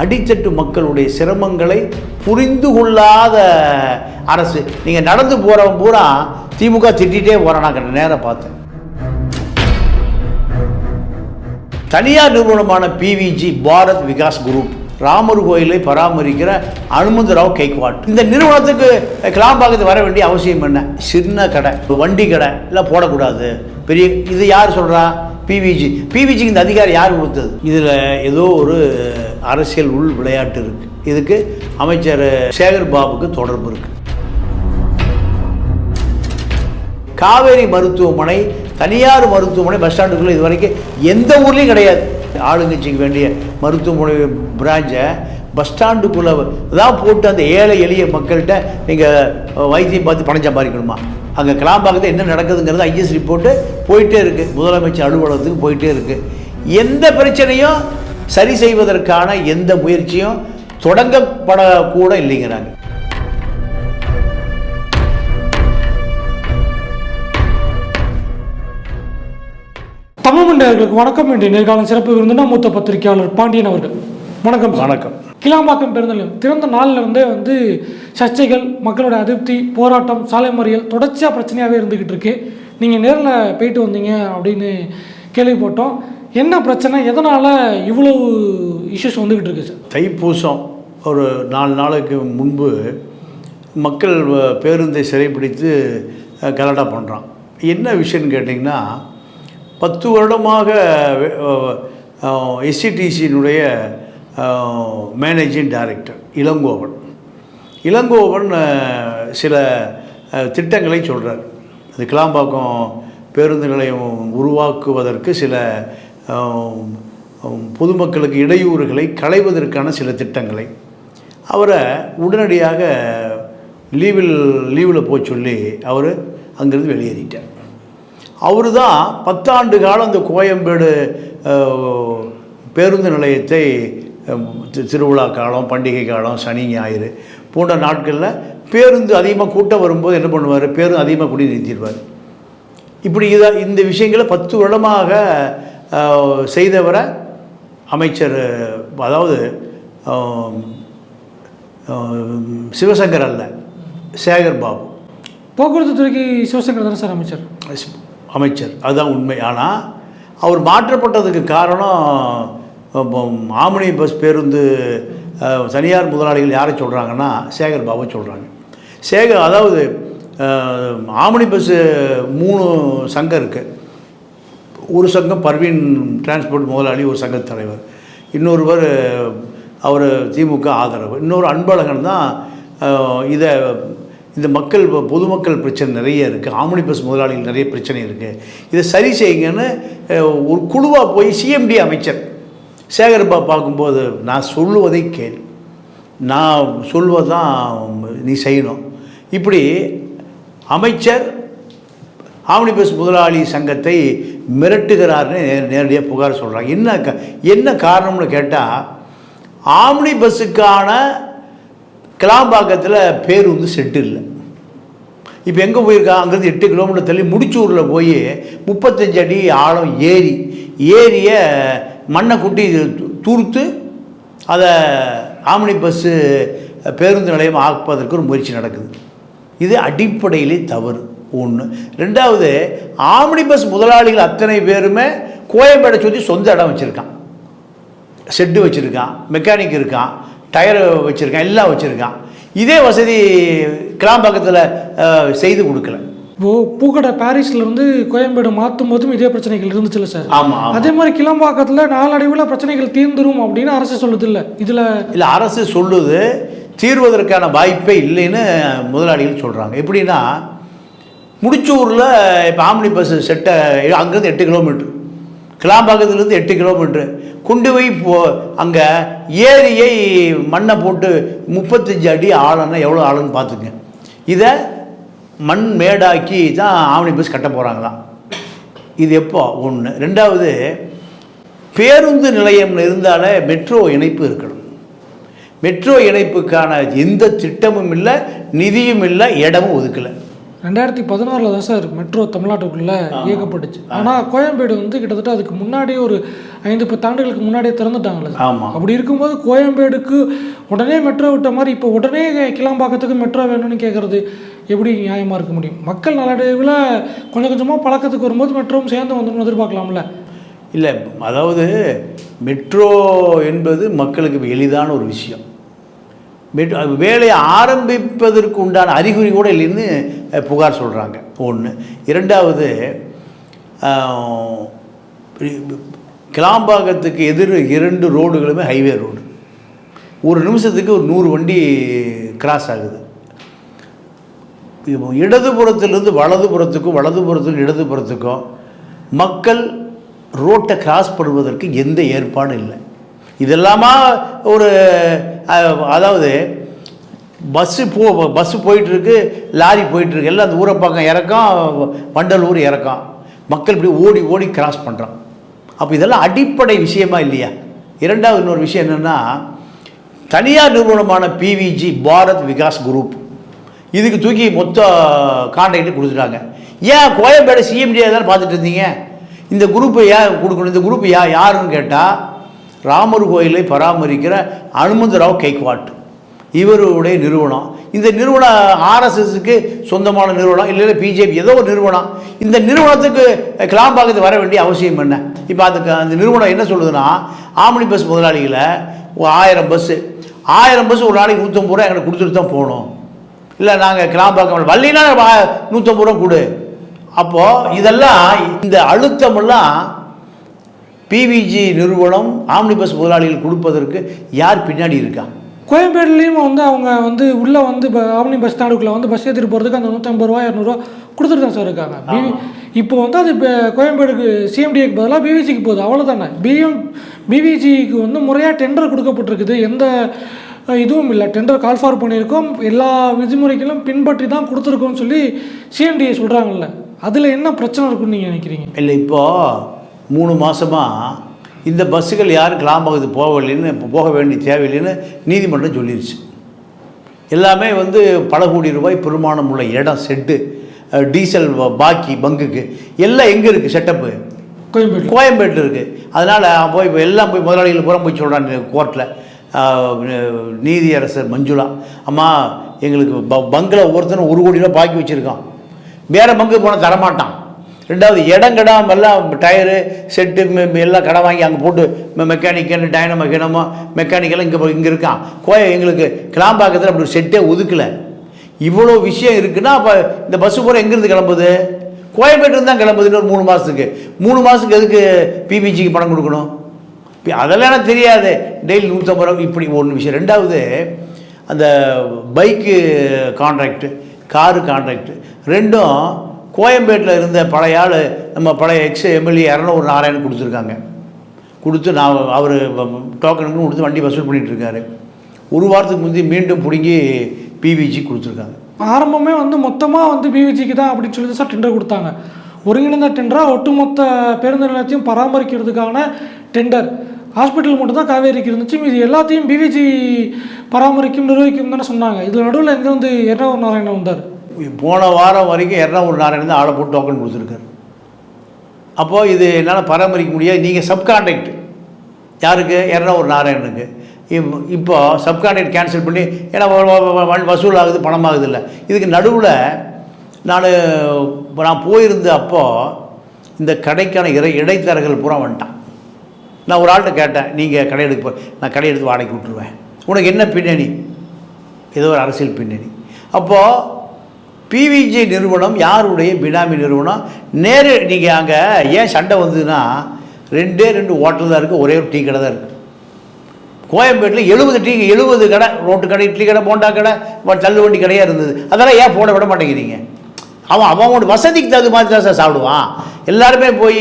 அடித்தட்டு மக்களுடைய சிரமங்களை புரிந்து கொள்ளாத அரசு. நீங்கள் நடந்து போகிறவன் பூரா திமுக திட்டிகிட்டே போகிறான் நான் நேரம் பார்த்தேன். தனியார் நிறுவனமான பிவிஜி பாரத் விகாஸ் குரூப். ராமர் கோயிலை பராமரிக்கிற அனுமந்தராவ் கேக்வாட். இந்த நிறுவனத்துக்கு கிளாம்பாக்கத்து வர வேண்டிய அவசியம் என்ன? சின்ன கடை வண்டி கடை எல்லாம் போடக்கூடாது. பெரிய இது யார் சொல்கிறா பிவிஜி பிவிஜிக்கு இந்த அதிகாரம் யார் கொடுத்தது இதில் ஏதோ ஒரு அரசியல் உள் விளையாட்டு இருக்குது இதுக்கு அமைச்சர் சேகர் பாபுக்கு தொடர்பு இருக்குது காவேரி மருத்துவமனை தனியார் மருத்துவமனை பஸ் ஸ்டாண்டுக்குள்ளே இது வரைக்கும் எந்த ஊர்லேயும் கிடையாது. ஆளுங்கட்சிக்கு வேண்டிய மருத்துவமனை பிரான்ச்சை பஸ் ஸ்டாண்டுக்குள்ளே தான் போட்டு அந்த ஏழை எளிய மக்கள்கிட்ட நீங்கள் வைத்தியம் பார்த்து பணம் சம்பாதிக்கணுமா? அங்கே கிளாம்பாக்கத்தில் என்ன நடக்குதுங்கிறது ஐஎஸ் ரிப்போர்ட்டு போயிட்டே இருக்குது முதலமைச்சர் அலுவலகத்துக்கு போயிட்டே இருக்குது எந்த பிரச்சனையும் சரி செய்வதற்கான எந்த முயற்சியும் தொடங்கப்படக்கூட இல்லைங்கிறாங்க. தமிழ் மண்டலர்களுக்கு வணக்கம். இன்றைய நேர்காலம் சிறப்பு விருந்தினா மூத்த பத்திரிகையாளர் பாண்டியன் அவர்கள். வணக்கம். வணக்கம். கிளாம்பாக்கம் பெருந்தலையம் திறந்த நாளில் இருந்தே வந்து சர்ச்சைகள் மக்களோட அதிருப்தி போராட்டம் சாலை மறியல் தொடர்ச்சியாக பிரச்சனையாகவே இருந்துக்கிட்டு இருக்கு. நீங்கள் நேரில் போயிட்டு வந்தீங்க அப்படின்னு கேள்விப்பட்டோம். என்ன பிரச்சனை? எதனால் இவ்வளவு இஷ்யூஸ் வந்துக்கிட்டு இருக்கு சார் தைப்பூசம் ஒரு நாலு நாளுக்கு முன்பு மக்கள் பேருந்தை சிறைப்பிடித்து கலடா பண்ணுறான் என்ன விஷயம்னு கேட்டிங்கன்னா பத்து வருடமாக எஸ்சிடிசியினுடைய மேனேஜிங் டைரக்டர் இளங்கோவன். இளங்கோவன் சில திட்டங்களை சொல்கிறார் அது கிளாம்பாக்கம் பேருந்து நிலையம் உருவாக்குவதற்கு சில பொதுமக்களுக்கு இடையூறுகளை களைவதற்கான சில திட்டங்களை. அவரை உடனடியாக லீவில் லீவில் போய் சொல்லி அவர் அங்கேருந்து வெளியேறிட்டார். அவர் தான் பத்தாண்டு காலம் அந்த கோயம்பேடு பேருந்து நிலையத்தை திருவிழா காலம் பண்டிகை காலம் சனி ஞாயிறு போன்ற நாட்களில் பேருந்து அதிகமாக கூட்டம் வரும்போது என்ன பண்ணுவார்? பேருந்து அதிகமாக குடி நிறுத்திடுவார் இப்படி இதை இந்த விஷயங்களை பத்து வருடமாக செய்தவரை அமைச்சர் அதாவது சிவசங்கர் அல்ல சேகர் பாபு. போக்குவரத்து துறைக்கு சிவசங்கர் தானே சார் அமைச்சர்? அமைச்சர். அதுதான் உண்மை. ஆனால் அவர் மாற்றப்பட்டதுக்கு காரணம் இப்போ பஸ் பேருந்து தனியார் முதலாளிகள் யாரை சொல்கிறாங்கன்னா சேகர் பாபு சொல்கிறாங்க சேகர் அதாவது ஆமணி பஸ்ஸு மூணு சங்கம் இருக்குது ஒரு சங்கம் பர்வீன் டிரான்ஸ்போர்ட் முதலாளி ஒரு சங்க தலைவர். இன்னொருவர் அவர் திமுக ஆதரவு. இன்னொரு அன்பழகன் தான் இதை இந்த மக்கள் பொதுமக்கள் பிரச்சனை நிறைய இருக்குது ஆம்னி பஸ் முதலாளிகள் நிறைய பிரச்சனை இருக்குது இதை சரி செய்யுங்கன்னு ஒரு குழுவாக போய் சிஎம்டி அமைச்சர் சேகர்பா பார்க்கும்போது நான் சொல்லுவதை கேள். நான் சொல்வதான் நீ செய்யணும். இப்படி அமைச்சர் ஆம்னிபஸ் முதலாளி சங்கத்தை மிரட்டுகிறார்னு நே- நேரடியாக புகார் சொல்கிறாங்க என்ன க என்ன காரணம்னு கேட்டால் ஆம்னி பஸ்ஸுக்கான கிளாம்பாக்கத்தில் பேருந்து செட்டு இல்லை. இப்போ எங்கே போயிருக்கா? அங்கேருந்து எட்டு கிலோமீட்டர் தள்ளி முடிச்சூரில் போய் முப்பத்தஞ்சு அடி ஆழம் ஏரி ஏரியை மண்ணை குட்டி தூர்த்து அதை ஆம்னி பஸ்ஸு பேருந்து நிலையம் ஆக்குவதற்கு ஒரு முயற்சி நடக்குது. இது அடிப்படையிலே தவறு. ஒன்று ரெண்டாவது ஆம்னி பஸ் முதலாளிகள் அத்தனை பேருமே கோயம்பேடை சுற்றி சொந்த இடம் வச்சுருக்கான். செட்டு வச்சுருக்கான் மெக்கானிக் இருக்கான் டயர் வச்சுருக்கான் எல்லாம் வச்சுருக்கான். இதே வசதி கிளாம்பாக்கத்தில் செய்து கொடுக்கல. இப்போ பூக்கடை பாரிஸ்ல இருந்து கோயம்பேடு மாற்றும் போதும் இதே பிரச்சனைகள் இருந்துச்சுல்ல சார்? ஆமாம் ஆமாம் அதே மாதிரி கிளம்பாக்கத்தில் நாளடைவில் பிரச்சனைகள் தீர்ந்துரும் அப்படின்னு அரசு சொல்லுது இல்லை இதில் இல்லை அரசு சொல்லுது தீர்வதற்கான வாய்ப்பே இல்லைன்னு முதலாளிகள் சொல்கிறாங்க எப்படின்னா முடிச்சூரில் இப்போ ஆம்னி பஸ் செட்டை அங்கேருந்து எட்டு கிலோமீட்ரு கிளாம்பாக்கத்துலேருந்து எட்டு கிலோமீட்ரு கொண்டு போய் போ அங்கே ஏரியை மண்ணை போட்டு முப்பத்தஞ்சு அடி ஆழம்னா எவ்வளோ ஆழம்னு பார்த்துங்க. இதை மண் மேடாக்கி தான் ஆம்னி பஸ் கட்ட போகிறாங்களாம் இது எப்போ? ஒன்று ரெண்டாவது பேருந்து நிலையம் இருந்தாலே மெட்ரோ இணைப்பு இருக்கணும். மெட்ரோ இணைப்புக்கான எந்த திட்டமும் இல்லை நிதியும் இல்லை இடமும் ஒதுக்கலை. ரெண்டாயிரத்தி பதினாறில் தான் சார் மெட்ரோ தமிழ்நாட்டுக்குள்ளே இயக்கப்பட்டுச்சு. ஆனால் கோயம்பேடு வந்து கிட்டத்தட்ட அதுக்கு முன்னாடியே ஒரு ஐந்து பத்து ஆண்டுகளுக்கு முன்னாடியே திறந்துட்டாங்கல்ல சார். ஆமாம் அப்படி இருக்கும்போது கோயம்பேடுக்கு உடனே மெட்ரோ விட்ட மாதிரி இப்போ உடனே கிளாம்பாக்கத்துக்கு மெட்ரோ வேணும்னு கேட்குறது எப்படி நியாயமாக இருக்க முடியும்? மக்கள் நாளடைவில் கொஞ்சம் கொஞ்சமாக பழக்கத்துக்கு வரும்போது மெட்ரோவும் சேர்ந்து வந்துடும் எதிர்பார்க்கலாம்ல. இல்லை அதாவது மெட்ரோ என்பது மக்களுக்கு எளிதான ஒரு விஷயம். வேலையை ஆரம்பிப்பதற்கு உண்டான அறிகுறி கூட இல்லைன்னு புகார் சொல்கிறாங்க ஒன்று இரண்டாவது ஆஹ், கிளாம்பாக்கத்துக்கு எதிர் இரண்டு ரோடுகளுமே ஹைவே ரோடு. ஒரு நிமிஷத்துக்கு ஒரு நூறு வண்டி கிராஸ் ஆகுது. இடதுபுறத்திலிருந்து வலதுபுறத்துக்கும் வலதுபுறத்துக்கும் இடதுபுறத்துக்கும் மக்கள் ரோட்டை கிராஸ் பண்ணுவதற்கு எந்த ஏற்பாடும் இல்லை. இதெல்லாமா ஒரு அதாவது பஸ்ஸு போ பஸ்ஸு போயிட்டுருக்கு லாரி போயிட்டுருக்கு எல்லாம் அந்த ஊரை பக்கம் இறக்கம் வண்டலூர் இறக்கம். மக்கள் இப்படி ஓடி ஓடி கிராஸ் பண்ணுறான் அப்போ இதெல்லாம் அடிப்படை விஷயமா இல்லையா? இரண்டாவது இன்னொரு விஷயம் என்னென்னா தனியார் நிறுவனமான பிவிஜி பாரத் விகாஸ் குரூப். இதுக்கு தூக்கி மொத்த கான்ட்ராக்ட் கொடுத்துட்டாங்க. ஏன் கோயம்பேடு சிஎம்டி தானே பார்த்துட்டு இருந்தீங்க? இந்த குரூப்பை ஏன் கொடுக்கணும்? இந்த குரூப் யா யாருன்னு கேட்டால் ராமர் கோயிலை பராமரிக்கிற அனுமந்தராவ் கேக்வாட். இவருடைய நிறுவனம். இந்த நிறுவனம் ஆர்எஸ்எஸ்க்கு சொந்தமான நிறுவனம் இல்லை பிஜேபி ஏதோ ஒரு நிறுவனம். இந்த நிறுவனத்துக்கு கிளாம்பாக்கத்து வர வேண்டிய அவசியம் என்ன? இப்போ அதுக்கு அந்த நிறுவனம் என்ன சொல்லுதுன்னா ஆம்னி பஸ் முதலாளிகளை ஆயிரம் பஸ்ஸு. ஆயிரம் பஸ் ஒரு நாளைக்கு நூற்றம்பது ரூபா எங்களுக்கு கொடுத்துட்டு தான் போகணும். இல்லை நாங்கள் கிளாம்பாக்கம் வள்ளினா வா- நூற்றம்பது ரூபா கொடு. அப்போது இதெல்லாம் இந்த அழுத்தமெல்லாம் பிவிஜி நிறுவனம் ஆம்னி பஸ் முதலாளிகள் கொடுப்பதற்கு யார் பின்னாடி இருக்கா? கோயம்பேடுலேயும் வந்து அவங்க வந்து உள்ளே வந்து ஆம்னி பஸ் ஸ்டாண்டுக்குள்ளே வந்து பஸ் ஏற்றிட்டு போகிறதுக்கு அந்த நூற்றம்பது ரூபா இரநூறுவா கொடுத்துட்டு தான் சார் இருக்காங்க. பிவி இப்போ வந்து அது இப்போ கோயம்பேடுக்கு சிஎம்டிக்கு பதிலாக பிவிசிக்கு போகுது. அவ்வளோதானே பிஎம் பிவிஜிக்கு வந்து முறையாக டெண்டர் கொடுக்கப்பட்டிருக்குது. எந்த இதுவும் இல்லை. டெண்டர் கால் ஃபார் பண்ணியிருக்கோம். எல்லா விதிமுறைகளும் பின்பற்றி தான் கொடுத்துருக்கோம்னு சொல்லி சிஎம்டிஏ சொல்கிறாங்கல்ல அதில் என்ன பிரச்சனை இருக்குன்னு நீங்கள் நினைக்கிறீங்க? இல்லை இப்போது மூணு மாதமாக இந்த பஸ்ஸுகள் யாரும் கிளாம்பாக்கத்துக்கு போகவில்லைன்னு இப்போ போக வேண்டிய தேவையில்லைன்னு நீதிமன்றம் சொல்லிருச்சு. எல்லாமே வந்து பல கோடி ரூபாய் பெருமானம் உள்ள இடம் செட்டு டீசல் பாக்கி பங்குக்கு எல்லாம் எங்கே இருக்குது செட்டப்பு? கோயம்பேடு. கோயம்பேட்டில் இருக்குது அதனால் போய் இப்போ எல்லாம் போய் முதலாளிகள் புறம் போய் சொல்கிறாங்க கோர்ட்டில் நீதியரசர் மஞ்சுளா அம்மா எங்களுக்கு ப பங்கில் ஒவ்வொருத்தரும் ஒரு கோடி ரூபா பாக்கி வச்சுருக்கான். வேறு பங்கு போனால் தரமாட்டான். ரெண்டாவது இடம் கிடாம எல்லாம் டயரு செட்டு மெ- எல்லாம் கடை வாங்கி அங்கே போட்டு மெக்கானிக்கல் டைனமோ கிணமோ மெக்கானிக்கெல்லாம் இங்கே இங்கே இருக்கான் கோய எங்களுக்கு கிளாம்பாக்கத்தில் அப்படி செட்டே ஒதுக்கலை. இவ்வளோ விஷயம் இருக்குன்னா அப்போ இந்த பஸ்ஸு பூரா எங்கேருந்து கிளம்புது? கோயம்பேட்டில் தான் கிளம்புதுன்னு ஒரு மூணு மாதத்துக்கு மூணு மாதத்துக்கு எதுக்கு பிபிஜிக்கு பணம் கொடுக்கணும்? அதெல்லாம் எனக்கு தெரியாது. டெய்லி நூற்றம்பது ரூபா இப்படி ஒன்று விஷயம். ரெண்டாவது அந்த பைக்கு கான்ட்ராக்டு காரு கான்ட்ராக்டு ரெண்டும் கோயம்பேட்டில் இருந்த பழைய ஆள் நம்ம பழைய எக்ஸ் எம்எல்ஏ இரநூறு நாராயணன் கொடுத்துருக்காங்க. கொடுத்து நான் அவர் டோக்கனுக்கு கொடுத்து வண்டி வசூல் பண்ணிகிட்ருக்காரு ஒரு வாரத்துக்கு முந்தி மீண்டும் பிடுங்கி பிவிஜி கொடுத்துருக்காங்க. ஆரம்பமே வந்து மொத்தமாக வந்து பிவிஜிக்கு தான் அப்படின்னு சொல்லி தான் சார் டெண்டர் கொடுத்தாங்க. ஒருங்கிணைந்த டெண்டராக ஒட்டுமொத்த பேருந்து நிலையத்தையும் பராமரிக்கிறதுக்கான டெண்டர் ஹாஸ்பிட்டல் மட்டும் தான் காவேரிக்கு இருந்துச்சு. இது எல்லாத்தையும் பிவிஜி பராமரிக்கும் நிர்வகிக்கும் தானே சொன்னாங்க. இதில் நடுவில் எங்கே வந்து எர்ணாவூர் நாராயணன் வந்தார். போன வாரம் வரைக்கும் இரநூறு நாராயணன் தான் ஆளை போட்டு டோக்கன் கொடுத்துருக்காரு. அப்போது இது என்னால் பராமரிக்க முடியாது. நீங்கள் சப்கான்ட்ராக்ட் யாருக்கு? எர்ணாகுளம் நாராயணனுக்கு. இப்- இப்போ சப்கான்ட்ராக்ட் கேன்சல் பண்ணி ஏன்னா வசூல் ஆகுது பணம் ஆகுது இல்லை இதுக்கு நடுவில் நான் நான் போயிருந்த அப்போது இந்த கடைக்கான இறை இடைத்தரகர்கள் பூரா வந்துட்டான். நான் ஒரு ஆள்கிட்ட கேட்டேன் நீங்கள் கடை எடுக்க போ- நான் கடை எடுத்து வாடகைக்கு விட்டுருவேன். உனக்கு என்ன பின்னணி? ஏதோ ஒரு அரசியல் பின்னணி. அப்போது பிவிஜி நிறுவனம் யாருடைய பினாமி நிறுவனம்? நேரு நீங்கள் அங்கே ஏன் சண்டை வந்ததுன்னா ரெண்டே ரெண்டு ஹோட்டல் தான் இருக்குது ஒரே ஒரு டீ கடை தான் இருக்குது கோயம்பேட்டில் எழுபது டீ எழுபது கடை ரோட்டு கடை இட்லி கடை போண்டா கடை வ- தள்ளுவண்டி கடையாக இருந்தது. அதெல்லாம் ஏன் போட விட மாட்டேங்கிறீங்க? அவன் அவனோட வசதிக்கு தகுந்த மாதிரி தான் சார் சாப்பிடுவான். எல்லாருமே போய்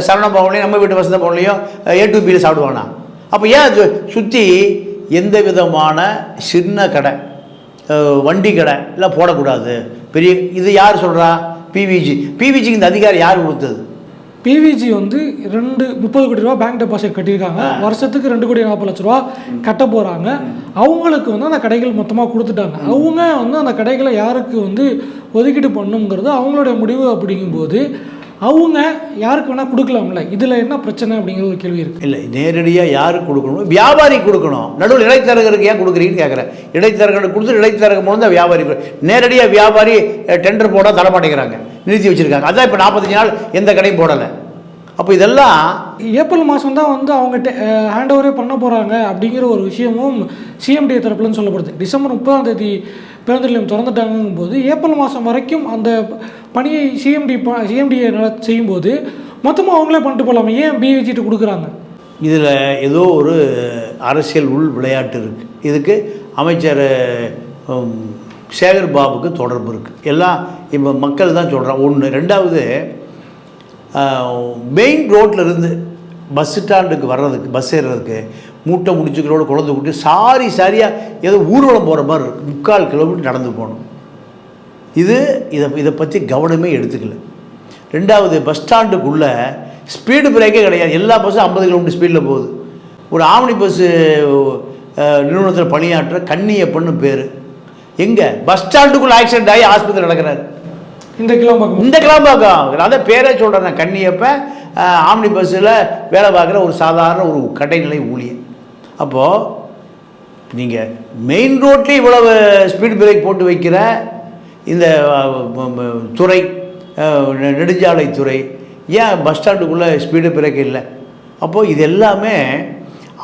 சரணம் சரவண பவன்லையும் நம்ம வீட்டு வசந்த பவன்லையும் ஏ டூ பியில் சாப்பிடுவானா? அப்போ ஏன் சுற்றி எந்த விதமான சின்ன கடை வண்டி கடை எல்லாம் போடக்கூடாது? பெரிய இது யார் சொல்கிறா பிவிஜி பிவிஜிக்கு இந்த அதிகாரம் யார் கொடுத்தது? பிவிஜி வந்து ரெண்டு முப்பது கோடி ரூபா பேங்க் டெபாசிட் கட்டியிருக்காங்க. வருஷத்துக்கு ரெண்டு கோடி நாற்பது லட்ச ரூபா கட்ட போகிறாங்க அவங்களுக்கு வந்து அந்த கடைகள் மொத்தமாக கொடுத்துட்டாங்க. அவங்க வந்து அந்த கடைகளை யாருக்கு வந்து ஒதுக்கீடு பண்ணுங்கிறது அவங்களுடைய முடிவு அப்படிங்கும்போது அவங்க யாருக்கு வேணால் கொடுக்கலாம்ல? இதில் என்ன பிரச்சனை அப்படிங்கிற ஒரு கேள்வி இருக்குது இல்லை நேரடியாக யாருக்கு கொடுக்கணும்? வியாபாரி கொடுக்கணும். நடுவில் இடைத்தரகருக்கு ஏன் கொடுக்குறீங்கன்னு கேட்குறேன் இடைத்தரகருக்கு கொடுத்து இடைத்தரகம் மூலம் தான் வியாபாரி நேரடியாக வியாபாரி டெண்டர் போட தர மாட்டேங்கிறாங்க நிறுத்தி வச்சுருக்காங்க. அதான் இப்போ நாற்பத்தஞ்சு நாள் எந்த கடையும் போடலை. அப்போ இதெல்லாம் ஏப்ரல் மாதம் தான் வந்து அவங்க ஹேண்ட் ஓவரே பண்ண போகிறாங்க அப்படிங்கிற ஒரு விஷயமும் சிஎம்டி தரப்புலன்னு சொல்லப்படுது. டிசம்பர் முப்பதாம் தேதி பேருந்து நிலையம் திறந்துட்டாங்கும் போது ஏப்ரல் மாதம் வரைக்கும் அந்த பணியை சிஎம்டி சிஎம்டியை செய்யும்போது மொத்தமாக அவங்களே பண்ணிட்டு போகலாமா ஏன் பிவிஜிட்டு கொடுக்குறாங்க? இதில் ஏதோ ஒரு அரசியல் உள் விளையாட்டு இருக்குது இதுக்கு அமைச்சர் சேகர் பாபுக்கு தொடர்பு இருக்குது எல்லாம் இப்போ மக்கள் தான் சொல்கிறான் ஒன்று ரெண்டாவது மெயின் ரோட்டில் இருந்து பஸ் ஸ்டாண்டுக்கு வர்றதுக்கு பஸ் ஏறுறதுக்கு மூட்டை முடிச்சுக்கிறோட குழந்தை விட்டு சாரி சாரியாக ஏதோ ஊர்வலம் போகிற மாதிரி இருக்குது முக்கால் கிலோமீட்டர் நடந்து போகணும். இது இதை இதை பற்றி கவனமே எடுத்துக்கல. ரெண்டாவது பஸ் ஸ்டாண்டுக்குள்ளே ஸ்பீடு பிரேக்கே கிடையாது. எல்லா பஸ்ஸும் ஐம்பது கிலோமீட்டர் ஸ்பீடில் போகுது. ஒரு ஆம்னி பஸ்ஸு நிறுவனத்தில் பணியாற்ற கண்ணியப்பன்னு பேர். எங்கே? பஸ் ஸ்டாண்டுக்குள்ளே ஆக்சிடென்ட் ஆகி ஆஸ்பத்திரி நடக்கிறார். இந்த கிலோ இந்த கிளாம்பாக்கம். நான் பேரே சொல்கிறேன் நான் கண்ணியப்ப ஆம்னி பஸ்ஸில் வேலை பார்க்குற ஒரு சாதாரண ஒரு கடைநிலை ஊழியர். அப்போது நீங்கள் மெயின் ரோட்லேயே இவ்வளவு ஸ்பீட் பிரேக் போட்டு வைக்கிற இந்த துறை நெடுஞ்சாலை துறை ஏன் பஸ் ஸ்டாண்டுக்குள்ளே ஸ்பீடு பிரேக் இல்லை? அப்போது இது எல்லாமே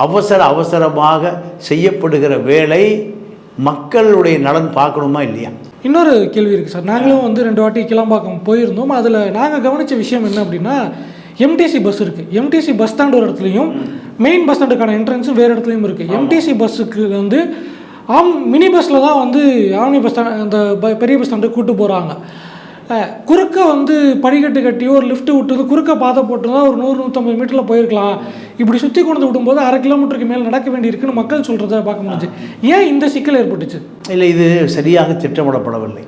அவசர அவசரமாக செய்யப்படுகிற வேலை மக்களுடைய நலன் பார்க்கணுமா இல்லையா? இன்னொரு கேள்வி இருக்குது சார். நாங்களும் வந்து ரெண்டு வாட்டி கிளம்பாக்கம் போயிருந்தோம். அதில் நாங்கள் கவனித்த விஷயம் என்ன அப்படின்னா எம்டிசி பஸ் இருக்குது எம்டிசி பஸ் ஸ்டாண்ட் ஒரு இடத்துலையும் மெயின் பஸ் ஸ்டாண்டுக்கான என்ட்ரன்ஸும் வேறு இடத்துலையும் இருக்குது எம்டிசி பஸ்ஸுக்கு வந்து ஆம் மினி பஸ்ஸில் தான் வந்து ஆம்னி பஸ் ஸ்டாண்ட் அந்த பெரிய பஸ் ஸ்டாண்டுக்கு கூட்டு போகிறாங்க குறுக்க வந்து படிக்கட்டு கட்டியோ ஒரு லிஃப்ட்டு விட்டு குறுக்க பாதை போட்டுருந்தா ஒரு நூறு நூற்றம்பது மீட்டரில் போயிருக்கலாம். இப்படி சுற்றி கொண்டு விடும்போது அரை கிலோமீட்டருக்கு மேலே நடக்க வேண்டியிருக்குன்னு மக்கள் சொல்கிறத பார்க்க முடிஞ்சு ஏன் இந்த சிக்கல் ஏற்பட்டுச்சு? இல்லை இது சரியாக திட்டமிடப்படவில்லை.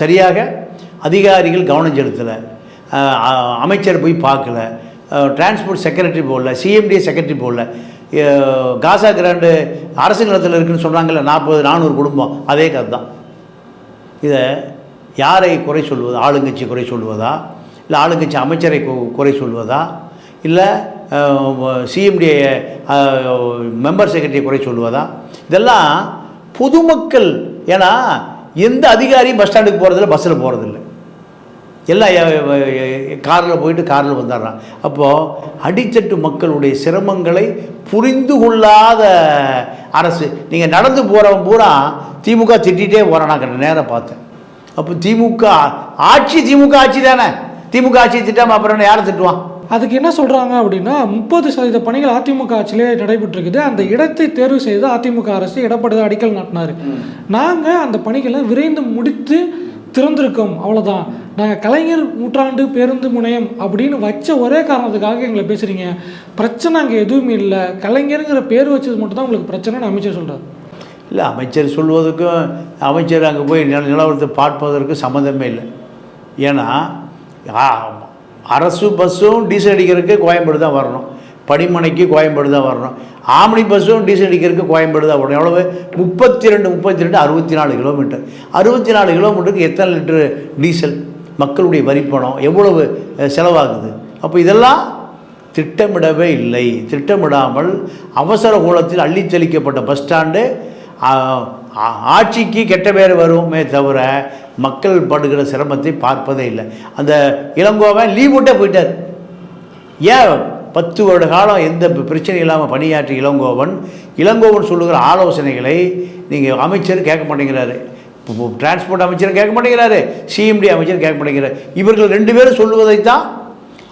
சரியாக அதிகாரிகள் கவனம் செலுத்தலை. அமைச்சர் போய் பார்க்கல. டிரான்ஸ்போர்ட் செக்ரட்டரி போடல சிஎம்டி செக்ரட்டரி போடல காசா கிராண்டு அரசு நிலத்தில் இருக்குன்னு சொன்னாங்கல்ல நாற்பது நானூறு குடும்பம். அதே கதை தான் இதை யாரை குறை சொல்வது ஆளுங்கட்சி குறை சொல்வதா இல்லை ஆளுங்கட்சி அமைச்சரை குறை சொல்வதா இல்லை சிஎம்டி மெம்பர் செக்ரட்டரி குறை சொல்வதா இதெல்லாம் பொதுமக்கள் ஏன்னா எந்த அதிகாரியும் பஸ் ஸ்டாண்டுக்கு போகிறதில்ல பஸ்ஸில் போகிறதில்ல எல்லாம் காரில் போயிட்டு காரில் வந்துடுறான். அப்போது அடித்தட்டு மக்களுடைய சிரமங்களை புரிந்து கொள்ளாத அரசு. நீங்கள் நடந்து போகிறவன் பூரா திமுக திட்டிகிட்டே போகிறான் நான் நேரம் பார்த்தேன். அப்போ திமுக ஆட்சி திமுக ஆட்சி தானே? திமுக ஆட்சி திட்டாமல் அப்புறம் யாரை திட்டுவான்? அதுக்கு என்ன சொல்கிறாங்க அப்படின்னா முப்பது சதவீத பணிகள் அதிமுக ஆட்சியிலே நடைபெற்றிருக்குது. அந்த இடத்தை தேர்வு செய்து அதிமுக அரசு எடப்பாடி அடிக்கல் நாட்டினார். நாங்கள் அந்த பணிகளை விரைந்து முடித்து திறந்திருக்கோம். அவ்வளோதான் நாங்கள் கலைஞர் நூற்றாண்டு பேருந்து முனையம் அப்படின்னு வச்ச ஒரே காரணத்துக்காக எங்களை பேசுகிறீங்க பிரச்சனை அங்கே எதுவுமே இல்லை. கலைஞருங்கிற பேர் வச்சது மட்டும் தான் உங்களுக்கு பிரச்சனைன்னு அமைச்சர் சொல்கிறார் இல்லை அமைச்சர் சொல்வதற்கும் அமைச்சர் அங்கே போய் நில நிலவரத்தை பார்ப்பதற்கும் சம்மந்தமே இல்லை. ஏன்னா ஆ, அரசு பஸ்ஸும் டீசல் அடிக்கிறதுக்கு கோயம்பேடு தான் வரணும். பனிமனைக்கு கோயம்பேடு தான் வரணும். ஆம்னி பஸ்ஸும் டீசல் அடிக்கிறதுக்கு கோயம்பேடு தான் வரணும். எவ்வளவு? முப்பத்தி ரெண்டு முப்பத்தி ரெண்டு அறுபத்தி நாலு கிலோமீட்டர். அறுபத்தி நாலு கிலோமீட்டருக்கு எத்தனை லிட்டரு டீசல்? மக்களுடைய வரிப்பணம் எவ்வளவு செலவாகுது? அப்போ இதெல்லாம் திட்டமிடவே இல்லை. திட்டமிடாமல் அவசர கோலத்தில் அள்ளி தெளிக்கப்பட்ட பஸ் ஸ்டாண்டு ஆட்சிக்கு கெட்ட பேர் வருமே தவிர மக்கள் படுகிற சிரமத்தை பார்ப்பதே இல்லை. அந்த இளங்கோவன் லீவ் விட்டே போயிட்டார். ஏன் பத்து வருட காலம் எந்த பிரச்சனை இல்லாமல் பணியாற்றிய இளங்கோவன் இளங்கோவன் சொல்லுகிற ஆலோசனைகளை நீங்கள் அமைச்சர் கேட்க மாட்டேங்கிறாரு. டிரான்ஸ்போர்ட் அமைச்சர் கேட்க மாட்டேங்கிறாரு. சிஎம்டி அமைச்சர் கேட்க மாட்டேங்கிறார். இவர்கள் ரெண்டு பேரும் சொல்லுவதைத்தான்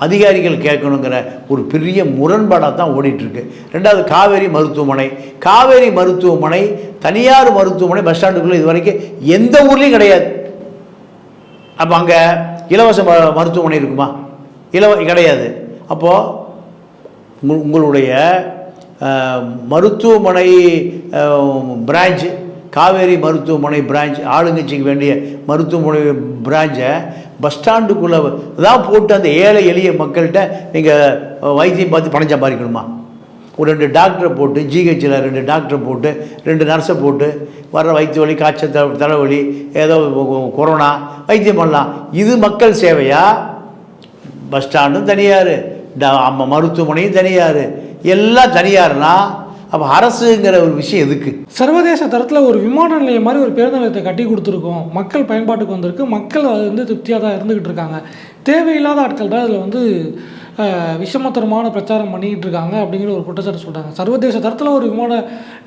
அதிகாரிகள் கேட்கணுங்கிற ஒரு பெரிய முரண்பாடாக தான் ஓடிட்டுருக்கு. ரெண்டாவது காவேரி மருத்துவமனை. காவேரி மருத்துவமனை தனியார் மருத்துவமனை பஸ் ஸ்டாண்டுக்குள்ளே இது வரைக்கும் எந்த ஊர்லேயும் கிடையாது. அப்போ அங்கே இலவச ம- மருத்துவமனை இருக்குமா? இலவ கிடையாது. அப்போது உங்கள் உங்களுடைய மருத்துவமனை பிரான்ச்சு காவேரி மருத்துவமனை பிரான்ச் ஆளுங்கட்சிக்கு வேண்டிய மருத்துவமனை பிரான்ச்சை பஸ் ஸ்டாண்டுக்குள்ளே தான் போட்டு அந்த ஏழை எளிய மக்கள்கிட்ட நீங்கள் வைத்தியம் பார்த்து பணம் சம்பாதிக்கணுமா? ஒரு ரெண்டு டாக்டரை போட்டு ஜிஹெச்சில் ரெண்டு டாக்டரை போட்டு ரெண்டு நர்ஸை போட்டு வர்ற வைத்திய வலி காய்ச்சல் த தலைவலி ஏதோ கொரோனா வைத்தியம் பண்ணலாம். இது மக்கள் சேவையா? பஸ் ஸ்டாண்டும் தனியார். ட மருத்துவமனையும் தனியார். எல்லாம் தனியார்னா அப்போ அரசுங்கிற ஒரு விஷயம் எதுக்கு? சர்வதேச தரத்தில் ஒரு விமான நிலையம் மாதிரி ஒரு பேருந்து நிலையத்தை கட்டி கொடுத்துருக்கோம். மக்கள் பயன்பாட்டுக்கு வந்திருக்கு. மக்கள் அது வந்து திருப்தியாக தான் இருந்துக்கிட்டு இருக்காங்க. தேவையில்லாத ஆட்கள் தான் இதில் வந்து விஷமத்தரமான பிரச்சாரம் பண்ணிக்கிட்டு இருக்காங்க அப்படிங்கிற ஒரு குற்றச்சாட்டு சொல்கிறாங்க சர்வதேச தரத்தில் ஒரு விமான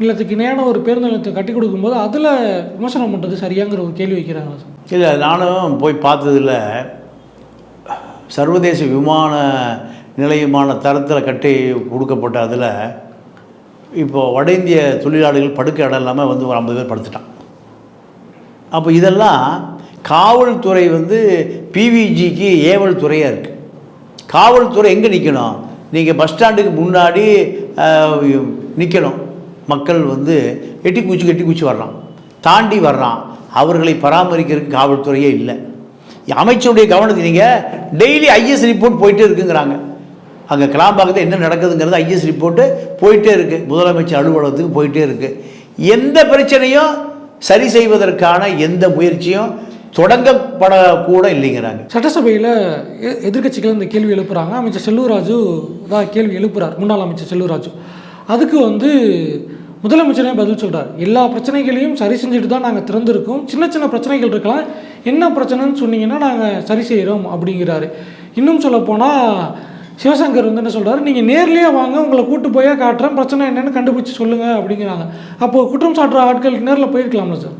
நிலையத்துக்கு இணையான ஒரு பேருந்து நிலையத்தை கட்டி கொடுக்கும்போது அதில் விமர்சனம் பண்ணுறது சரியாங்கிற ஒரு கேள்வி வைக்கிறாங்க சார். இல்லை நானும் போய் பார்த்ததில் சர்வதேச விமான நிலையமான தரத்தில் கட்டி கொடுக்கப்பட்ட அதில் இப்போது வட இந்திய தொழிலாளிகள் படுக்க இடம் இல்லாமல் வந்து ஒரு ஐம்பது பேர் படுத்துட்டான். அப்போ இதெல்லாம் காவல்துறை வந்து பிவிஜிக்கு ஏவல் துறையாக இருக்குது காவல்துறை எங்கே நிற்கணும் நீங்கள் பஸ் ஸ்டாண்டுக்கு முன்னாடி நிற்கணும் மக்கள் வந்து எட்டி குச்சி எட்டி குச்சி வர்றான். தாண்டி வர்றான். அவர்களை பராமரிக்கிறதுக்கு காவல்துறையே இல்லை. அமைச்சருடைய கவனத்தை நீங்கள் டெய்லி ஐஎஸ் ரிப்போர்ட் போயிட்டே இருக்குங்கிறாங்க. அங்கே கிளாம்பாக்கத்தில் என்ன நடக்குதுங்கிறது ஐஎஸ் ரிப்போர்ட்டு போயிட்டே இருக்குது முதலமைச்சர் அலுவலகத்துக்கு போயிட்டே இருக்குது எந்த பிரச்சனையும் சரி செய்வதற்கான எந்த முயற்சியும் தொடங்கப்படக்கூட இல்லைங்கிறாங்க. சட்டசபையில் எ- எதிர்க்கட்சிகள் இந்த கேள்வி எழுப்புறாங்க. அமைச்சர் செல்லூராஜு தான் கேள்வி எழுப்புறார். முன்னாள் அமைச்சர் செல்லூராஜு. அதுக்கு வந்து முதலமைச்சரே பதில் சொல்கிறார் எல்லா பிரச்சனைகளையும் சரி செஞ்சுட்டு தான் நாங்கள் திறந்திருக்கோம். சின்ன சின்ன பிரச்சனைகள் இருக்கலாம். என்ன பிரச்சனைன்னு சொன்னீங்கன்னா நாங்கள் சரி செய்கிறோம் அப்படிங்கிறாரு. இன்னும் சொல்லப்போனால் சிவசங்கர் வந்து என்ன சொல்கிறார் நீங்கள் நேர்லேயே வாங்க உங்களை கூட்டு போயே காட்டுறேன். பிரச்சனை என்னென்னு கண்டுபிடிச்சி சொல்லுங்கள் அப்படிங்கிறாங்க. அப்போது குற்றம் சாட்டுற ஆட்களுக்கு நேரில் போயிருக்கலாம்ல சார்?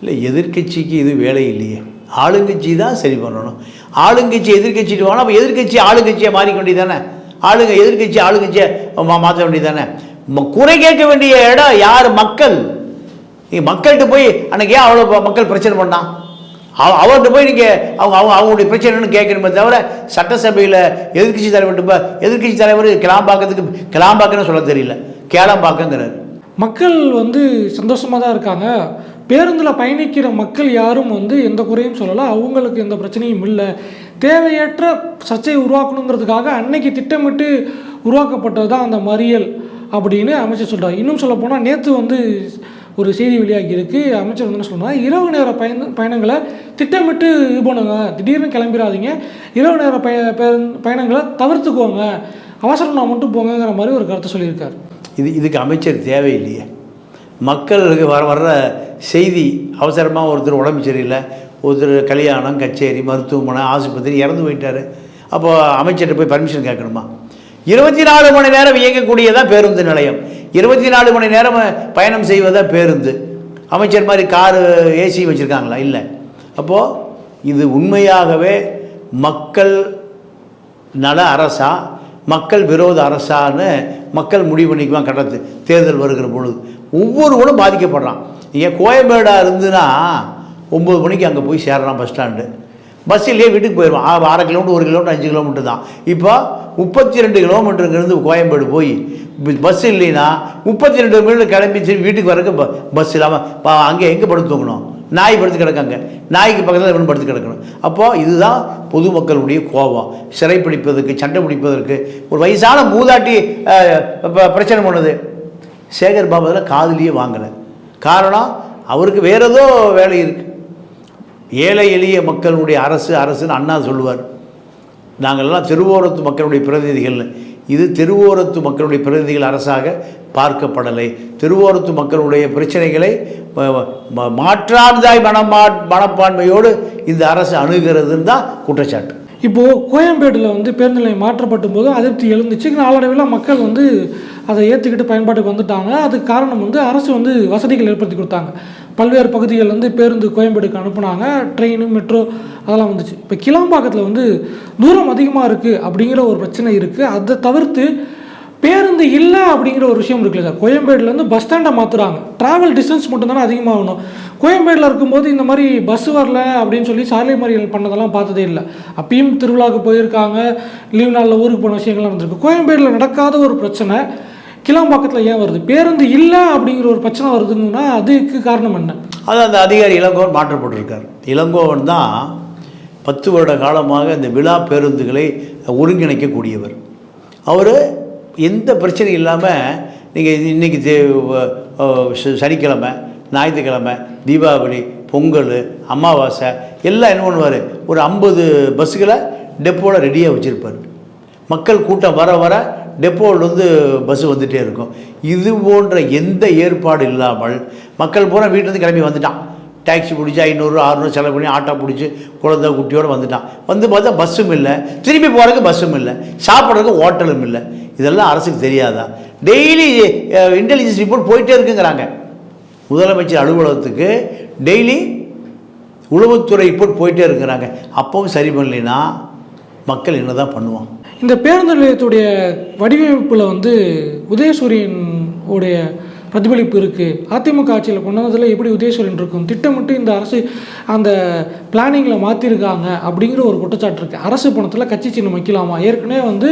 இல்லை எதிர்க்கட்சிக்கு இது வேலை இல்லையே. ஆளுங்கட்சி தான் சரி பண்ணணும். ஆளுங்கட்சி எதிர்கட்சிட்டு போனால் அப்போ எதிர்க்கட்சி ஆளுங்கட்சியை மாறிக்க வேண்டியதானே ஆளுங்க எதிர்க்கட்சி ஆளுங்கட்சியை மா மாற்ற வேண்டியதானே ம- குறை கேட்க வேண்டிய இடம் யார்? மக்கள். நீ மக்கள்கிட்ட போய் அன்றைக்கே அவ்வளோ மக்கள் பிரச்சனை பண்ணான் அவர்கிட்ட போய் நீங்கள் அவங்க அவங்க அவங்களுடைய பிரச்சனைன்னு கேட்கணுமே தவிர சட்டசபையில் எதிர்க்கட்சி தலைவர்கிட்ட போய் எதிர்க்கட்சி தலைவர் கிளாம்பாக்கத்துக்கு கிளாம்பாக்கன்னு சொல்ல தெரியல. கேளம்பாக்கங்கிறார். மக்கள் வந்து சந்தோஷமாக தான் இருக்காங்க. பேருந்தில் பயணிக்கிற மக்கள் யாரும் வந்து எந்த குறையும் சொல்லலை. அவங்களுக்கு எந்த பிரச்சனையும் இல்லை. தேவையற்ற சர்ச்சையை உருவாக்கணுங்கிறதுக்காக அன்னைக்கு திட்டமிட்டு உருவாக்கப்பட்டது தான் அந்த மறியல் அப்படின்னு அமைச்சர் சொல்கிறார் இன்னும் சொல்ல போனால் நேற்று வந்து ஒரு செய்தி வெளியாகி இருக்குது அமைச்சர் வந்து என்ன சொல்றாரு இரவு நேர பயண பயணங்களை திட்டமிட்டு இது பண்ணுங்க திடீர்னு கிளம்பிடாதீங்க இரவு நேர பய பயணங்களை தவிர்த்துக்கோங்க. அவசரம்னா மட்டும் போங்கங்கிற மாதிரி ஒரு கருத்தை சொல்லியிருக்கார். இது இதுக்கு அமைச்சர் தேவையில்லையே. மக்களுக்கு வர வர்ற செய்தி அவசரமாக ஒருத்தர் உடம்பு சரியில்லை ஒருத்தர் கல்யாணம் கச்சேரி மருத்துவமனை ஆஸ்பத்திரி இறந்து போயிட்டார். அப்போது அமைச்சர்கிட்ட போய் பர்மிஷன் கேட்கணுமா? இருபத்தி நாலு மணி நேரம் இயங்கக்கூடியதான் பேருந்து நிலையம். இருபத்தி நாலு மணி நேரம் பயணம் செய்வதா பேருந்து. அமைச்சர் மாதிரி காரு ஏசி வச்சுருக்காங்களா? இல்லை. அப்போது இது உண்மையாகவே மக்கள் நல அரசா மக்கள் விரோத அரசான்னு மக்கள் முடிவு பண்ணிக்குவான் கடத்து தேர்தல் வருகிற பொழுது. ஒவ்வொருவனும் பாதிக்கப்படுறான். ஏன் கோயம்பேடாக இருந்துன்னா ஒம்பது மணிக்கு அங்கே போய் சேர்றான் பஸ் ஸ்டாண்டு. பஸ்ஸிலேயே வீட்டுக்கு போயிடுவோம் அரை கிலோமீட்டர் ஒரு கிலோமீட்டர் அஞ்சு கிலோமீட்டர் தான். இப்போ முப்பத்தி ரெண்டு கிலோமீட்டருங்கிறது கோயம்பேடு போய் பஸ் இல்லைன்னா முப்பத்தி ரெண்டு கிலோமீட்டர் கிளம்பி சரி வீட்டுக்கு வரக்கு பஸ் இல்லாமல் அங்கே எங்கே படுத்து தூங்கணும்? நாய் படுத்து கிடக்காங்க நாய்க்கு பக்கத்தில் இவன் படுத்து கிடக்கணும். அப்போது இதுதான் பொதுமக்களுடைய கோபம். சிறை பிடிப்பதற்கு சண்டை பிடிப்பதற்கு. ஒரு வயசான மூதாட்டி பிரச்சனை பண்ணுது. சேகர் பாபு அதில் காதுலேயே வாங்கலை. காரணம் அவருக்கு வேறு ஏதோ வேலை இருக்குது ஏழை எளிய மக்களுடைய அரசு அரசுன்னு அண்ணா சொல்லுவார். நாங்கள்லாம் தெருவோரத்து மக்களுடைய பிரதிநிதிகள். இது தெருவோரத்து மக்களுடைய பிரதிநிதிகள் அரசாக பார்க்கப்படலை. தெருவோரத்து மக்களுடைய பிரச்சனைகளை ம- மாற்றாந்தாய் மனமா மனப்பான்மையோடு இந்த அரசு அணுகிறதுன்னு தான் குற்றச்சாட்டு. இப்போது கோயம்பேட்டில் வந்து பேருந்து நிலையம் மாற்றப்படும் போது அதிருப்தி எழுந்துச்சு. நாளடைவில் மக்கள் வந்து அதை ஏற்றுக்கிட்டு பயன்பாட்டுக்கு வந்துட்டாங்க. அதுக்கு காரணம் வந்து அரசு வந்து வசதிகள் ஏற்படுத்தி கொடுத்தாங்க. பல்வேறு பகுதிகளில் வந்து பேருந்து கோயம்பேடுக்கு அனுப்புனாங்க. ட்ரெயின் மெட்ரோ அதெல்லாம் வந்துச்சு. இப்போ கிளாம்பாக்கத்தில் வந்து தூரம் அதிகமாக இருக்குது அப்படிங்கிற ஒரு பிரச்சனை இருக்குது அதை தவிர்த்து பேருந்து இல்லை அப்படிங்கிற ஒரு விஷயம் இருக்குல்ல சார். கோயம்பேடுலேருந்து பஸ் ஸ்டாண்டை மாற்றுறாங்க ட்ராவல் டிஸ்டன்ஸ் மட்டும்தானே அதிகமாகணும். கோயம்பேடில் இருக்கும்போது இந்த மாதிரி பஸ் வரல அப்படின்னு சொல்லி சாலை மறியல் பண்ணதெல்லாம் பார்த்ததே இல்லை. அப்பயும் திருவிழாவுக்கு போயிருக்காங்க. லீவ் நாளில் ஊருக்கு போன விஷயங்கள்லாம் நடந்திருக்கு. கோயம்பேடில் நடக்காத ஒரு பிரச்சனை கிளாம்பாக்கத்தில் ஏன் வருது? பேருந்து இல்லை அப்படிங்கிற ஒரு பிரச்சனை வருதுன்னா அதுக்கு காரணம் என்ன? அது அந்த அதிகாரி இளங்கோவன் மாற்றப்பட்டிருக்கார். இளங்கோவன் தான் பத்து வருட காலமாக இந்த விழா பேருந்துகளை ஒருங்கிணைக்கக்கூடியவர். அவர் எந்த பிரச்சனையும் இல்லாமல் நீங்கள் இன்றைக்கி சனிக்கிழமை ஞாயிற்றுக்கிழமை தீபாவளி பொங்கல் அமாவாசை எல்லாம் என்ன பண்ணுவார்? ஒரு ஐம்பது பஸ்ஸுகளை டெப்போவில் ரெடியாக வச்சுருப்பார். மக்கள் கூட்டம் வர வர டெப்போவில் வந்து பஸ்ஸு வந்துகிட்டே இருக்கும். இது போன்ற எந்த ஏற்பாடு இல்லாமல் மக்கள் பூரா வீட்டிலேருந்து கிளம்பி வந்துட்டான். டாக்ஸி பிடிச்சி ஐநூறு அறுநூறு செலவு பண்ணி ஆட்டோ பிடிச்சி குழந்தை குட்டியோடு வந்துட்டான். வந்து பார்த்தா பஸ்ஸும் இல்லை. திரும்பி போகிறதுக்கு பஸ்ஸும் இல்லை. சாப்பிட்றதுக்கு ஹோட்டலும் இல்லை. இதெல்லாம் அரசுக்கு தெரியாதா? டெய்லி இன்டெலிஜென்ஸ் ரிப்போர்ட் போயிட்டே இருக்குங்கிறாங்க. முதலமைச்சர் அலுவலகத்துக்கு டெய்லி உளவுத்துறை ரிப்போர்ட் போயிட்டே இருக்கிறாங்க. அப்பவும் சரி பண்ணலைன்னா மக்கள் என்ன தான் பண்ணுவான் இந்த பேருந்து நிலையத்துடைய வடிவமைப்பில் வந்து உதயசூரியன் உடைய பிரதிபலிப்பு இருக்குது அதிமுக ஆட்சியில் கொண்டு வந்ததில் எப்படி உதயசூரியன் இருக்கும்? திட்டமிட்டு இந்த அரசு அந்த பிளானிங்கில் மாற்றிருக்காங்க அப்படிங்கிற ஒரு குற்றச்சாட்டு இருக்குது அரசு பணத்தில் கட்சி சின்னம் வைக்கலாமா? ஏற்கனவே வந்து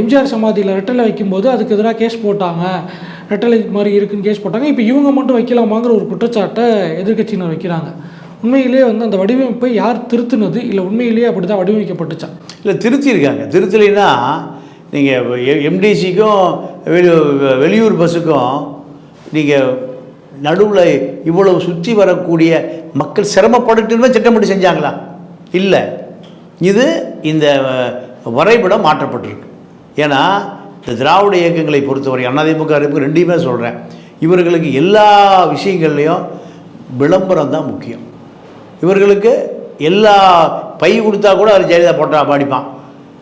எம்ஜிஆர் சமாதியில் ரெட்டலை வைக்கும்போது அதுக்கு எதிராக கேஸ் போட்டாங்க. ரெட்டலை மாதிரி இருக்குன்னு கேஸ் போட்டாங்க. இப்போ இவங்க மட்டும் வைக்கலாமாங்கிற ஒரு குற்றச்சாட்டை எதிர்க்கட்சியினர் வைக்கிறாங்க. உண்மையிலேயே வந்து அந்த வடிவமைப்பை யார் திருத்தினது? இல்லை உண்மையிலேயே அப்படி தான் வடிவமைக்கப்பட்டுச்சா? இல்லை திருத்தியிருக்காங்க. திருத்தலைன்னா நீங்கள் எம்டிசிக்கும் வெளி வெளியூர் பஸ்ஸுக்கும் நீங்கள் நடுவில் இவ்வளவு சுற்றி வரக்கூடிய மக்கள் சிரமப்பட்டுன்னு திட்டமிட்டு செஞ்சாங்களா? இல்லை. இது இந்த வரைபடம் மாற்றப்பட்டிருக்கு. ஏன்னா இந்த திராவிட இயக்கங்களை பொறுத்தவரை அதிமுக அறிவிப்பு ரெண்டையுமே சொல்கிறேன் இவர்களுக்கு எல்லா விஷயங்கள்லையும் விளம்பரம் தான் முக்கியம். இவர்களுக்கு எல்லா பை கொடுத்தா கூட அது ஜெயலலிதா போட்டா படிப்பான்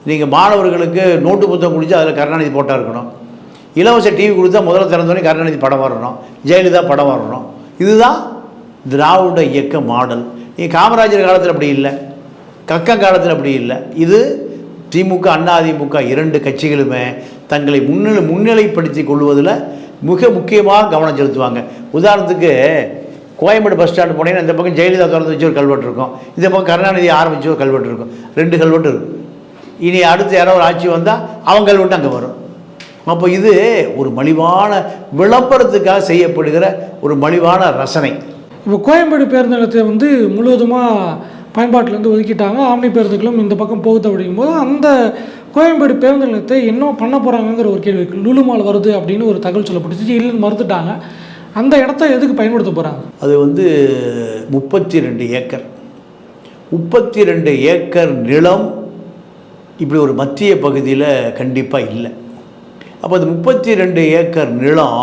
நீங்கள் மாணவர்களுக்கு நோட்டு புத்தகம் குடித்து அதில் கருணாநிதி போட்டா இருக்கணும். இலவச டிவி கொடுத்தா முதல்ல திறந்தோடனே கருணாநிதி படம் வரணும். ஜெயலலிதா படம் வரணும். இதுதான் திராவிட இயக்க மாடல். நீ காமராஜர் காலத்தில் அப்படி இல்லை. கக்கம் காலத்தில் அப்படி இல்லை. இது திமுக அண்ணா அதிமுக இரண்டு கட்சிகளுமே தங்களை முன்னிலை முன்னிலைப்படுத்தி கொள்வதில் மிக முக்கியமாக கவனம் செலுத்துவாங்க. உதாரணத்துக்கு கோயம்பேடு பஸ் ஸ்டாண்டு போனீங்கன்னா இந்த பக்கம் ஜெயலலிதா திறந்து வச்சு ஒரு கல்வெட்டு இருக்கும். இந்த பக்கம் கருணாநிதி ஆரம்பிச்சு ஒரு கல்வெட்டு இருக்கும். ரெண்டு கல்வெட்டு இருக்கும் இனி அடுத்து யாரோ ஒரு ஆட்சி வந்தால் அவங்க கல்வெட்டு அங்கே வரும். அப்போ இது ஒரு மலிவான விளம்பரத்துக்காக செய்யப்படுகிற ஒரு மலிவான ரசனை. இப்போ கோயம்பேடு பேருந்து நிலையத்தை வந்து முழுவதுமாக பயன்பாட்டிலேருந்து ஒதுக்கிட்டாங்க. ஆம்னி பேருந்துகளும் இந்த பக்கம் போகுது அப்படிங்கும்போது அந்த கோயம்பேடு பேருந்து நிலையத்தை என்ன பண்ண போகிறாங்கங்கிற ஒரு கேள்வி இருக்கு. லுலு மால் வருது அப்படின்னு ஒரு தகவல் சொல்லப்பட்டுச்சு. இல்லைன்னு மறுத்துட்டாங்க. அந்த இடத்த எதுக்கு பயன்படுத்த போகிறாங்க அது வந்து முப்பத்தி ரெண்டு ஏக்கர். முப்பத்தி ரெண்டு ஏக்கர் நிலம் இப்படி ஒரு மத்திய பகுதியில் கண்டிப்பாக இல்லை. அப்போ அந்த முப்பத்தி ரெண்டு ஏக்கர் நிலம்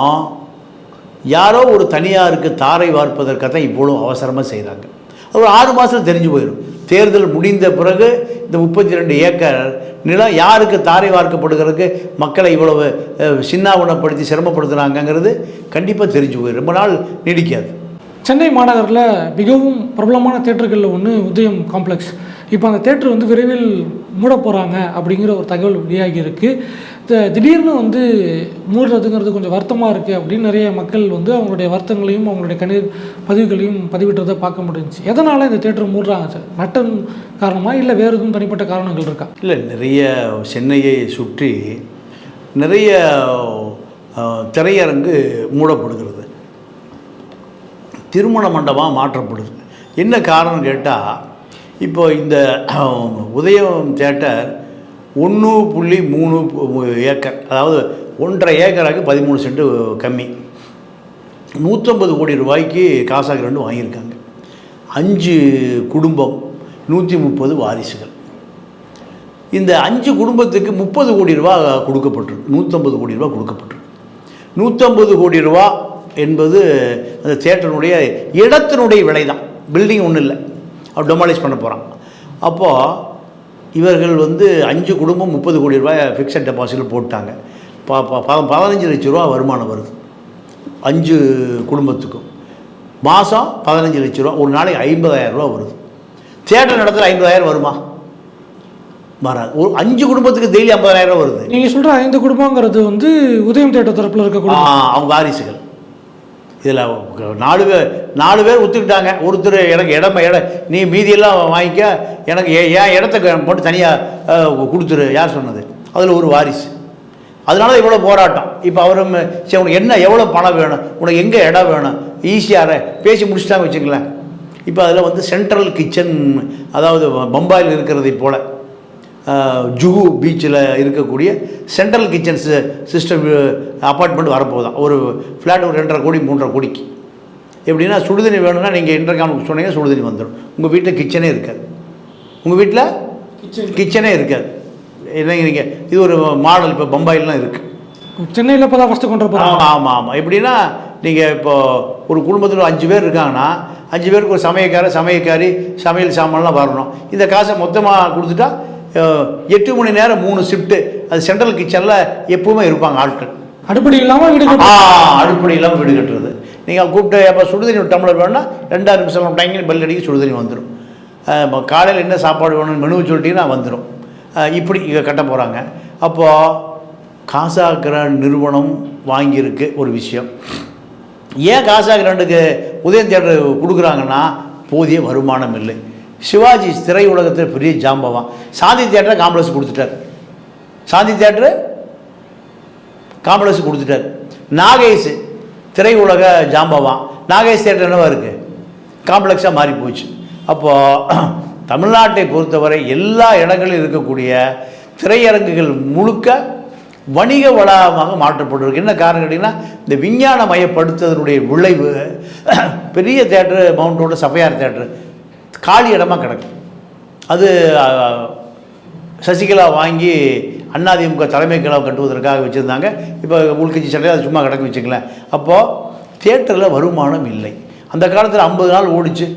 யாரோ ஒரு தனியாருக்கு தாரை வார்ப்பதற்காக தான் இவ்வளோ அவசரமாக செய்கிறாங்க ஒரு ஆறு மாதம் தெரிஞ்சு போயிடும். தேர்தல் முடிந்த பிறகு இந்த முப்பத்தி ரெண்டு ஏக்கர் நிலம் யாருக்கு தாரை வார்க்கப்படுகிறதுக்கு மக்களை இவ்வளவு அஹ், சின்னாவனப்படுத்தி சிரமப்படுத்துகிறாங்கங்கிறது கண்டிப்பாக தெரிஞ்சு போயிடும். ரொம்ப நாள் நீடிக்காது. சென்னை மாநகரில் மிகவும் பிரபலமான தேட்டர்களில் ஒன்று உதயம் காம்ப்ளெக்ஸ். இப்போ அந்த தேட்டர் வந்து விரைவில் மூட போகிறாங்க அப்படிங்கிற ஒரு தகவல் வெளியாகி இருக்குது திடீர்னு வந்து மூடுறதுங்கிறது கொஞ்சம் வருத்தமாக இருக்குது அப்படின்னு நிறைய மக்கள் வந்து அவங்களுடைய வருத்தங்களையும் அவங்களுடைய கண்ணீர் பதிவுகளையும் பதிவிட்டதை பார்க்க முடிஞ்சுச்சு. எதனால் இந்த தேட்டர் மூடுறாங்க சார்? நட்டம் காரணமாக இல்லை வேறு எதுவும் தனிப்பட்ட காரணங்கள் இருக்கா? இல்லை நிறைய சென்னையை சுற்றி நிறைய திரையரங்கு மூடப்படுகிறது. திருமண மண்டபமாக மாற்றப்படுது. என்ன காரணம் கேட்டால் இப்போ இந்த உதயம் தேட்டர் ஒன்று புள்ளி மூணு ஏக்கர் அதாவது ஒன்றரை ஏக்கராக்கு பதிமூணு சென்ட்டு கம்மி. நூற்றம்பது கோடி ரூபாய்க்கு காசாக ரெண்டு வாங்கியிருக்காங்க. அஞ்சு குடும்பம் நூற்றி முப்பது வாரிசுகள். இந்த அஞ்சு குடும்பத்துக்கு முப்பது கோடி ரூபா கொடுக்கப்பட்டிருக்கு. நூற்றம்பது கோடி ரூபா கொடுக்கப்பட்டிருக்கு. நூற்றம்பது கோடி ரூபா என்பது அந்த தேட்டருடைய இடத்தினுடைய விலை தான் பில்டிங் ஒன்றும் இல்லை. அவர் டொமாலிஷ் பண்ண போகிறான் அப்போது இவர்கள் வந்து அஞ்சு குடும்பம் முப்பது கோடி ரூபாய் ஃபிக்ஸட் டெபாசிட்டில் போட்டாங்க. ப பதினஞ்சு லட்ச ரூபா வருமானம் வருது. அஞ்சு குடும்பத்துக்கும். மாதம் பதினஞ்சு லட்ச ரூபா ஒரு நாளைக்கு ஐம்பதாயிரம் ரூபா வருது. தேட்டர் நடத்துல ஐம்பதாயிரம் வருமா? வராது. ஒரு அஞ்சு குடும்பத்துக்கு டெய்லி ஐம்பதாயிரம் ரூபா வருது. நீங்கள் சொல்கிற ஐந்து குடும்பங்கிறது வந்து உதயம் தேட்டர் தரப்பில் இருக்க ஆ, குடும்பம் அவங்க வாரிசுகள். இதில் நாலு பேர் நாலு பேர் ஒத்துக்கிட்டாங்க. ஒருத்தர் எனக்கு இடம் இடம் நீ மீதியெல்லாம் வாங்கிக்க. எனக்கு ஏ- ஏன் இடத்த மட்டும் தனியாக கொடுத்துரு. யார் சொன்னது? அதில் ஒரு வாரிசு. அதனால தான் இவ்வளோ போராட்டம். இப்போ அவரும் சரி உனக்கு என்ன எவ்வளோ பணம் வேணும்? உனக்கு எங்கே இடம் வேணும்? ஈஸியாக பேசி முடிச்சுட்டாங்க வச்சுங்களேன் இப்போ அதில் வந்து சென்ட்ரல் கிச்சன் அதாவது பம்பாயில் இருக்கிறதை போல். ஜுஹு பீச்சில் இருக்கக்கூடிய சென்ட்ரல் கிச்சன் சிஸ்டம் அப்பார்ட்மெண்ட் வரப்போகுதான். ஒரு ஃப்ளாட் ஒரு ரெண்டரை கோடி மூன்றரை கோடிக்கு. எப்படின்னா சுடுதண்ணி வேணும்னா நீங்கள் இன்டர்காமுக்கு சொன்னீங்கன்னா சுடுதண்ணி வந்துடும் உங்கள் வீட்டில் கிச்சனே இருக்காது. உங்கள் வீட்டில் கிச்சனே இருக்காது. என்னங்க நீங்கள் இது ஒரு மாடல் இப்போ பம்பாயிலாம் இருக்குது சென்னையில் இப்போ தான் ஃபஸ்ட்டு கொண்டு ஆமாம் ஆமாம் ஆமாம் எப்படின்னா நீங்கள் இப்போ ஒரு குடும்பத்தில் அஞ்சு பேர் இருக்காங்கன்னா அஞ்சு பேருக்கு ஒரு சமையக்காரர் சமையக்காரி சமையல் சாமான்லாம் வரணும். இந்த காசை மொத்தமாக கொடுத்துட்டா எட்டு மணி நேரம் மூணு ஷிஃப்ட்டு அது சென்ட்ரல் கிச்சனில் எப்பவுமே இருப்பாங்க ஆட்கள். அடுப்படி இல்லாமல் வீடு ஆ அடுப்படி இல்லாமல் வீடு கட்டுறது. நீங்கள் கூப்பிட்டு எப்போ சுடுதண்ணி ஒரு டம்ளர் வேணும்னா ரெண்டாறு நிமிஷம் டைங்கில் பெல் அடிக்க சுடுதண்ணி வந்துடும் காலையில் என்ன சாப்பாடு வேணும்னு மெனு சொல்லிட்டீங்கன்னா வந்துடும் இப்படி இங்கே கட்ட போகிறாங்க அப்போது காசா கிராண்ட் நிறுவனம் வாங்கியிருக்கு ஒரு விஷயம். ஏன் காசா கிராண்டுக்கு உதயம் தேட்டர் கொடுக்குறாங்கன்னா போதிய வருமானம் இல்லை. சிவாஜி திரையுலகத்தில் பெரிய ஜாம்பவான் சாந்தி தேட்டரை காம்ப்ளெக்ஸ் கொடுத்துட்டார். சாந்தி தேட்டரு காம்ப்ளெக்ஸ் கொடுத்துட்டார். நாகேஷ் திரையுலக ஜாம்பவான் நாகேஷ் தேட்டர் என்னவா இருக்குது காம்ப்ளெக்ஸாக மாறி போச்சு. அப்போது தமிழ்நாட்டை பொறுத்தவரை எல்லா இடங்களிலும் இருக்கக்கூடிய திரையரங்குகள் முழுக்க வணிக வளாகமாக மாற்றப்பட்டிருக்கு. என்ன காரணம் கேட்டிங்கன்னா இந்த விஞ்ஞான மயப்படுத்துவதனுடைய விளைவு பெரிய theatre Mount Road Sapphire theatre காலி இடமா கிடக்கு. அது சசிகலா வாங்கி அதிமுக தலைமை கழகம் கட்டுவதற்காக வச்சுருந்தாங்க. இப்போ உள்கட்சி சட்டையில் அது சும்மா கிடக்கு வச்சுங்களேன் அப்போது தேட்டரில் வருமானம் இல்லை. அந்த காலத்தில் ஐம்பது நாள் ஓடிச்சு.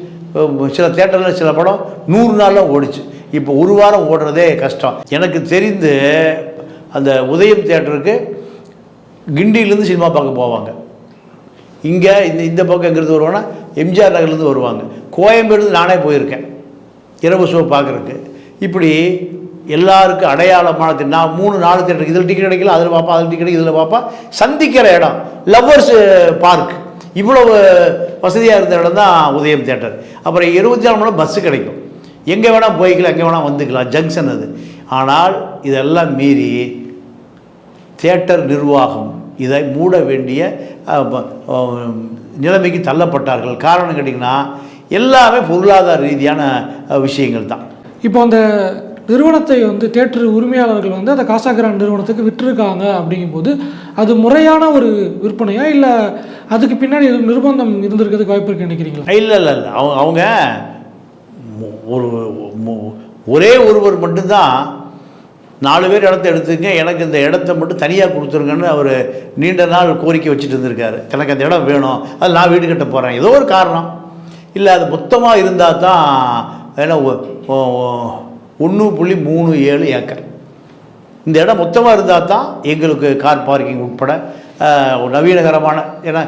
சில தேட்டரில் சில படம் நூறு நாளில் ஓடிச்சு. இப்போ ஒரு வாரம் ஓடுறதே கஷ்டம். எனக்கு தெரிந்து அந்த உதயம் தேட்டருக்கு கிண்டியிலேருந்து சினிமா பார்க்க போவாங்க. இங்கே இந்த இந்த பக்கம் எங்கிறது வருவோன்னா எம்ஜிஆர் நகர்லேருந்து வருவாங்க. கோயம்பேடுலேருந்து நானே போயிருக்கேன். இரவு ஷோ பார்க்குறக்கு இப்படி எல்லாருக்கும் அடையாளமான நான் மூணு நாலு தேட்டருக்கு இதில் டிக்கெட் கிடைக்கல அதில் பார்ப்பா அதில் டிக்கெட் இதில் பார்ப்பா சந்திக்கிற இடம். லவ்வர்ஸ் பார்க் இவ்வளவு வசதியாக இருந்த இடம் தான் உதயம் தேட்டர் அப்புறம் இருபத்தி நாலு மணி பஸ்ஸு கிடைக்கும். எங்கே வேணால் போய்க்கலாம் எங்கே வேணால் வந்துக்கலாம். ஜங்ஷன் அது. ஆனால் இதெல்லாம் மீறி தேட்டர் நிர்வாகம் இதை மூட வேண்டிய நிலைமைக்கு தள்ளப்பட்டார்கள். காரணம் கேட்டிங்கன்னா எல்லாமே பொருளாதார ரீதியான விஷயங்கள் தான். இப்போ அந்த நிறுவனத்தை வந்து தேட்டர் உரிமையாளர்கள் வந்து அந்த காசாகிரான் நிறுவனத்துக்கு விட்டிருக்காங்க அப்படிங்கும்போது அது முறையான ஒரு விற்பனையா இல்லை அதுக்கு பின்னாடி எதுவும் நிர்பந்தம் இருந்திருக்கிறதுக்கு வாய்ப்பு இருக்கு நினைக்கிறீங்களா? இல்லை இல்லை இல்லை. அவங்க அவங்க ஒரு ஒரே ஒருவர் மட்டும்தான் நாலு பேர் இடத்த எடுத்துங்க எனக்கு இந்த இடத்த மட்டும் தனியாக கொடுத்துருங்கன்னு அவர் நீண்ட நாள் கோரிக்கை வச்சுட்டு இருந்திருக்காரு. எனக்கு அந்த இடம் வேணும் அது நான் வீடு கட்ட போகிறேன் ஏதோ ஒரு காரணம். இல்லை அது மொத்தமாக இருந்தால் தான் ஏன்னா ஒன்று புள்ளி மூணு ஏழு ஏக்கர். இந்த இடம் மொத்தமாக இருந்தால் தான் எங்களுக்கு கார் பார்க்கிங் உட்பட ஒரு நவீனகரமான ஏன்னா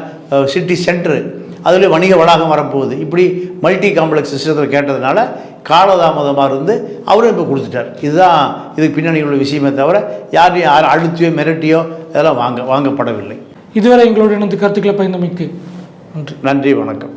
சிட்டி சென்டரு அதில் வணிக வளாகம் வரப்போகுது. இப்படி மல்டி காம்ப்ளெக்ஸ் சிஸ்டத்தில் கேட்டதுனால காலதாமதமாக இருந்து அவரும் இப்போ கொடுத்துட்டார். இதுதான் இதுக்கு பின்னணி உள்ள விஷயமே தவிர யாரையும் யாரும் அழுத்தியோ மிரட்டியோ இதெல்லாம் வாங்க வாங்கப்படவில்லை. இதுவரை எங்களோட இணைந்து கருத்துக்களை பயந்தமைக்கு நன்றி. நன்றி வணக்கம்.